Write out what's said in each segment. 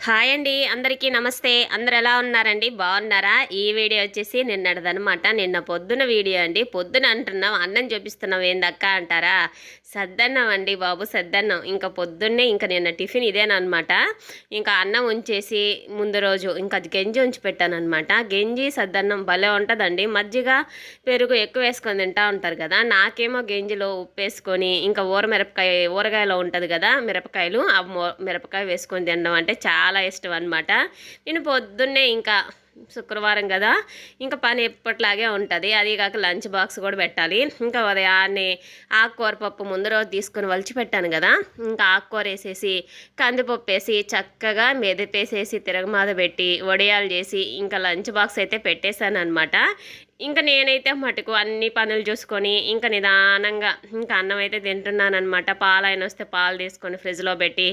Hi అండి అందరికీ నమస్తే. అందరు ఎలా ఉన్నారండి? బాగున్నారా? ఈ వీడియో వచ్చేసి నిన్నటిదనమాట నిన్న పొద్దున వీడియో అండి. పొద్దున అంటున్నాం అన్నం చూపిస్తున్నాం. ఏందక్క అంటారా? సద్దన్నం అండి బాబు సద్దన్నం. ఇంకా పొద్దున్నే ఇంకా నిన్న టిఫిన్ ఇదేనమాట ఇంకా అన్నం ఉంచేసి ముందు రోజు ఇంకా అది గంజి ఉంచి పెట్టాను అనమాట గంజి సద్దన్నం భలే ఉంటుందండి. మజ్జిగ పెరుగు ఎక్కువ వేసుకొని తింటా ఉంటారు కదా. నాకేమో గంజిలో ఉప్పు వేసుకొని ఇంకా ఊర మిరపకాయ ఊరగాయలో ఉంటుంది కదా మిరపకాయలు. ఆ మిరపకాయ వేసుకొని తినడం అంటే చాలా ఇష్టం అనమాట నేను పొద్దున్నే ఇంకా శుక్రవారం కదా ఇంకా పని ఎప్పట్లాగే ఉంటుంది. అది కాక లంచ్ బాక్స్ కూడా పెట్టాలి. ఇంకా ఉదయాన్నే ఆకుకూర పప్పు ముందు రోజు తీసుకుని వలిచి పెట్టాను కదా ఇంకా ఆకుకూర వేసేసి కందిపప్పు వేసి చక్కగా మెదపేసేసి తిరగమాద పెట్టి వడియాలు చేసి ఇంకా లంచ్ బాక్స్ అయితే పెట్టేశాను అనమాట ఇంకా నేనైతే మటుకు అన్ని పనులు చూసుకొని ఇంకా నిదానంగా ఇంకా అన్నం అయితే తింటున్నాను అనమాట పాలు ఆయన వస్తే పాలు తీసుకొని ఫ్రిడ్జ్లో పెట్టి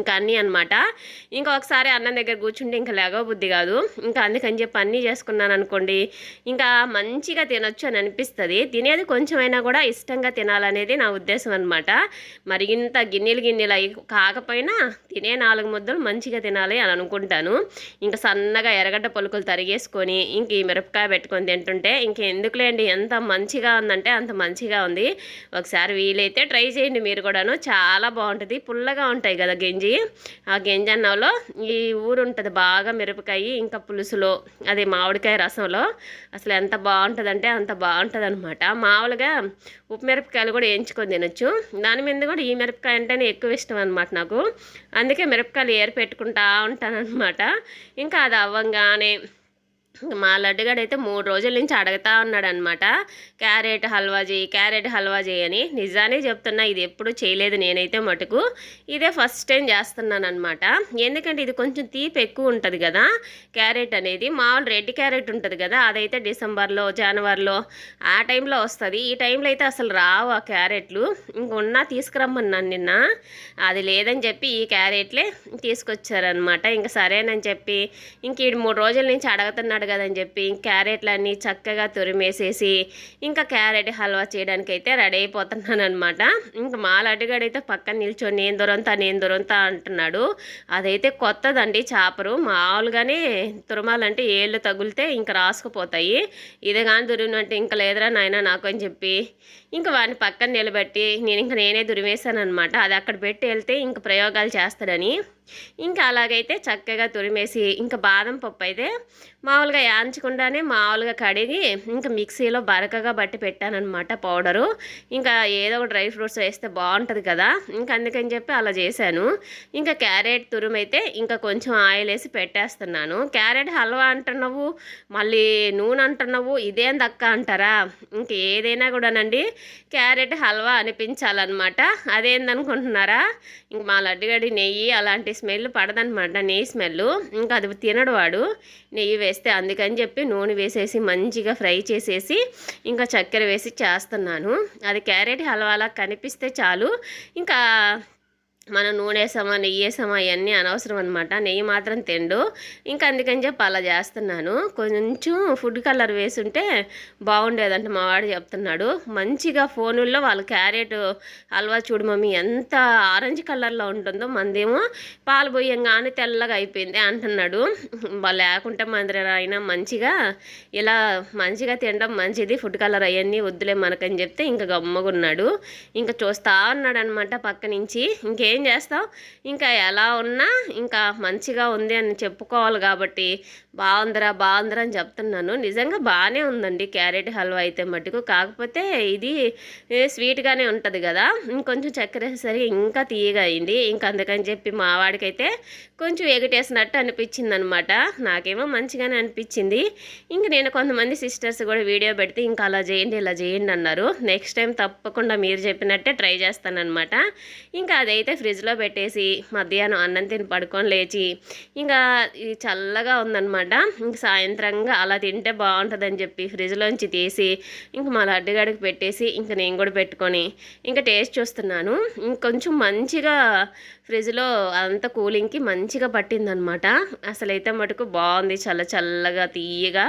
ఇంకా అన్నీ అనమాట ఇంకా ఒకసారి అన్నం దగ్గర కూర్చుంటే ఇంకా లేగవ బుద్ధి కాదు. ఇంకా అందుకని చెప్పి అన్నీ చేసుకున్నాను అనుకోండి ఇంకా మంచిగా తినొచ్చు అని అనిపిస్తుంది. తినేది కొంచెమైనా కూడా ఇష్టంగా తినాలనేది నా ఉద్దేశం అనమాట మరి ఇంత గిన్నెలు గిన్నెలు అయి కాకపోయినా తినే నాలుగు ముద్దలు మంచిగా తినాలి అని అనుకుంటాను. ఇంకా సన్నగా ఎర్రగడ్డ పలుకులు తరిగేసుకొని ఇంక ఈ మిరపకాయ పెట్టుకొని తింటుంటే ఇంక ఎందుకులేండి ఎంత మంచిగా ఉందంటే అంత మంచిగా ఉంది. ఒకసారి వీలైతే ట్రై చేయండి మీరు కూడాను. చాలా బాగుంటుంది. పుల్లగా ఉంటాయి కదా గింజ ఆ గంజి అన్నంలో ఈ ఊరు ఉంటుంది బాగా మిరపకాయ ఇంకా పులుసులో అదే మామిడికాయ రసంలో. అసలు ఎంత బాగుంటుందంటే అంత బాగుంటుంది అనమాట మామూలుగా ఉప్పు మిరపకాయలు కూడా వేయించుకొని తినొచ్చు. దాని మీద కూడా ఈ మిరపకాయ అంటేనే ఎక్కువ ఇష్టం అనమాట నాకు. అందుకే మిరపకాయలు ఏరు పెట్టుకుంటా ఉంటాను అనమాట ఇంకా అది అవ్వంగానే మా లడ్డుగాడు అయితే మూడు రోజుల నుంచి అడుగుతా ఉన్నాడు అనమాట క్యారెట్ హల్వా చేయి క్యారెట్ హల్వా చేయని నిజానే చెప్తున్నా ఇది ఎప్పుడు చేయలేదు నేనైతే మటుకు. ఇదే ఫస్ట్ టైం చేస్తున్నాను అనమాట ఎందుకంటే ఇది కొంచెం తీపి ఎక్కువ ఉంటుంది కదా. క్యారెట్ అనేది మామూలు రెడ్ క్యారెట్ ఉంటుంది కదా. అదైతే డిసెంబర్లో జనవరిలో ఆ టైంలో వస్తుంది. ఈ టైంలో అయితే అసలు రావు ఆ క్యారెట్లు. ఇంకున్నా తీసుకురమ్మన్నాను నిన్న. అది లేదని చెప్పి ఈ క్యారెట్లే తీసుకొచ్చారనమాట ఇంకా సరేనని చెప్పి ఇంక ఈ మూడు రోజుల నుంచి అడుగుతున్నాడు కదని చెప్పి క్యారెట్లన్నీ చక్కగా తురిమేసేసి ఇంకా క్యారెట్ హల్వా చేయడానికి అయితే రెడీ అయిపోతున్నాను అనమాట ఇంకా మాలాటిగాడైతే పక్కన నిల్చొని నేను దొరంతా నేను దొరంతా అంటున్నాడు. అదైతే కొత్తదండి చేపరు. మామూలుగానే తురమాలంటే ఏళ్ళు తగిలితే ఇంకా రాసుకుపోతాయి. ఇదే కానీ దురినంటే ఇంకా లేదురా నాయన నాకు అని చెప్పి ఇంకా వాడిని పక్కన నిలబెట్టి నేను ఇంకా నేనే దురిమేశాను అనమాట అది అక్కడ పెట్టి వెళ్తే ఇంక ప్రయోగాలు చేస్తాడని. ఇంకా అలాగైతే చక్కగా తురిమేసి ఇంకా బాదం పప్పు అయితే మామూలుగా యాంచకుండానే మామూలుగా కడిగి ఇంకా మిక్సీలో బరకగా బట్టి పెట్టానమాట పౌడరు. ఇంకా ఏదో ఒక డ్రై ఫ్రూట్స్ వేస్తే బాగుంటుంది కదా. ఇంకా అందుకని చెప్పి అలా చేశాను. ఇంకా క్యారెట్ తురుమైతే ఇంకా కొంచెం ఆయిల్ వేసి పెట్టేస్తున్నాను. క్యారెట్ హల్వా అంటున్నావు మళ్ళీ నూనె అంటున్నావు ఇదేం దక్క అంటారా? ఇంక ఏదైనా కూడానండి క్యారెట్ హల్వా అనిపించాలన్నమాట. అదేందనుకుంటున్నారా? ఇంక మా లడ్డుగడి నెయ్యి అలాంటి స్మెల్ పడదనమాట నెయ్యి స్మెల్ ఇంకా అది తినడు వాడు. నెయ్యి వేస్తే అందుకని చెప్పి నూనె వేసేసి మంచిగా ఫ్రై చేసేసి ఇంకా చక్కెర వేసి చేస్తున్నాను. అది క్యారెట్ హల్వాలా కనిపిస్తే చాలు. ఇంకా మనం నూనె వేసామా నెయ్యి వేసామా అవన్నీ అనవసరం అనమాట నెయ్యి మాత్రం తిండు. ఇంకా అందుకని చెప్పి అలా చేస్తున్నాను. కొంచెం ఫుడ్ కలర్ వేసుంటే బాగుండేదంట మా వాడు చెప్తున్నాడు. మంచిగా ఫోనుల్లో వాళ్ళ క్యారెట్ హల్వా చూడు మమ్మీ ఎంత ఆరెంజ్ కలర్లో ఉంటుందో మందేమో పాలు పోయంగానే తెల్లగా అయిపోయింది అంటున్నాడు. లేకుంటే మందిర అయినా మంచిగా ఇలా మంచిగా తినడం మంచిది. ఫుడ్ కలర్ అవన్నీ వద్దులే మనకని చెప్తే ఇంకా గమ్మగున్నాడు. ఇంకా చూస్తా ఉన్నాడు అనమాట పక్క నుంచి. ఇంకేం ఏం చేస్తావు ఇంకా ఎలా ఉన్నా ఇంకా మంచిగా ఉంది అని చెప్పుకోవాలి కాబట్టి బాగుందిరా బాగుందిరా అని చెప్తున్నాను. నిజంగా బాగానే ఉందండి క్యారెట్ హల్వా అయితే మటుకు. కాకపోతే ఇది స్వీట్గానే ఉంటుంది కదా. ఇంకొంచెం చక్కెర వేసేసరికి ఇంకా తీయగా అయింది. ఇంకా అందుకని చెప్పి మా వాడికైతే కొంచెం ఎగటేసినట్టు అనిపించింది అనమాట నాకేమో మంచిగానే అనిపించింది. ఇంక నేను కొంతమంది సిస్టర్స్ కూడా వీడియో పెడితే ఇంకా అలా చేయండి ఇలా చేయండి అన్నారు. నెక్స్ట్ టైం తప్పకుండా మీరు చెప్పినట్టే ట్రై చేస్తానన్నమాట ఇంకా అదైతే ఫ్రిడ్జ్లో పెట్టేసి మధ్యాహ్నం అన్నం తిని పడుకొని లేచి ఇంకా చల్లగా ఉందన్నమాట. ఇంక సాయంత్రంగా అలా తింటే బాగుంటుందని చెప్పి ఫ్రిడ్జ్లోంచి తీసి ఇంక మా లడ్డుగాడికి పెట్టేసి ఇంక నేను కూడా పెట్టుకొని ఇంకా టేస్ట్ చూస్తున్నాను. ఇంకొంచెం మంచిగా ఫ్రిడ్జ్లో అంతా కూలింగ్కి మంచిగా పట్టిందనమాట అసలైతే మటుకు బాగుంది చల్ల చల్లగా తీయగా.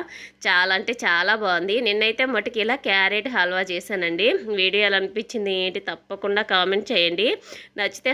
చాలా అంటే చాలా బాగుంది. నిన్నైతే మటుకు ఇలా క్యారెట్ హల్వా చేశానండి. వీడియో ఎలా అనిపించింది ఏంటి తప్పకుండా కామెంట్ చేయండి. నచ్చితే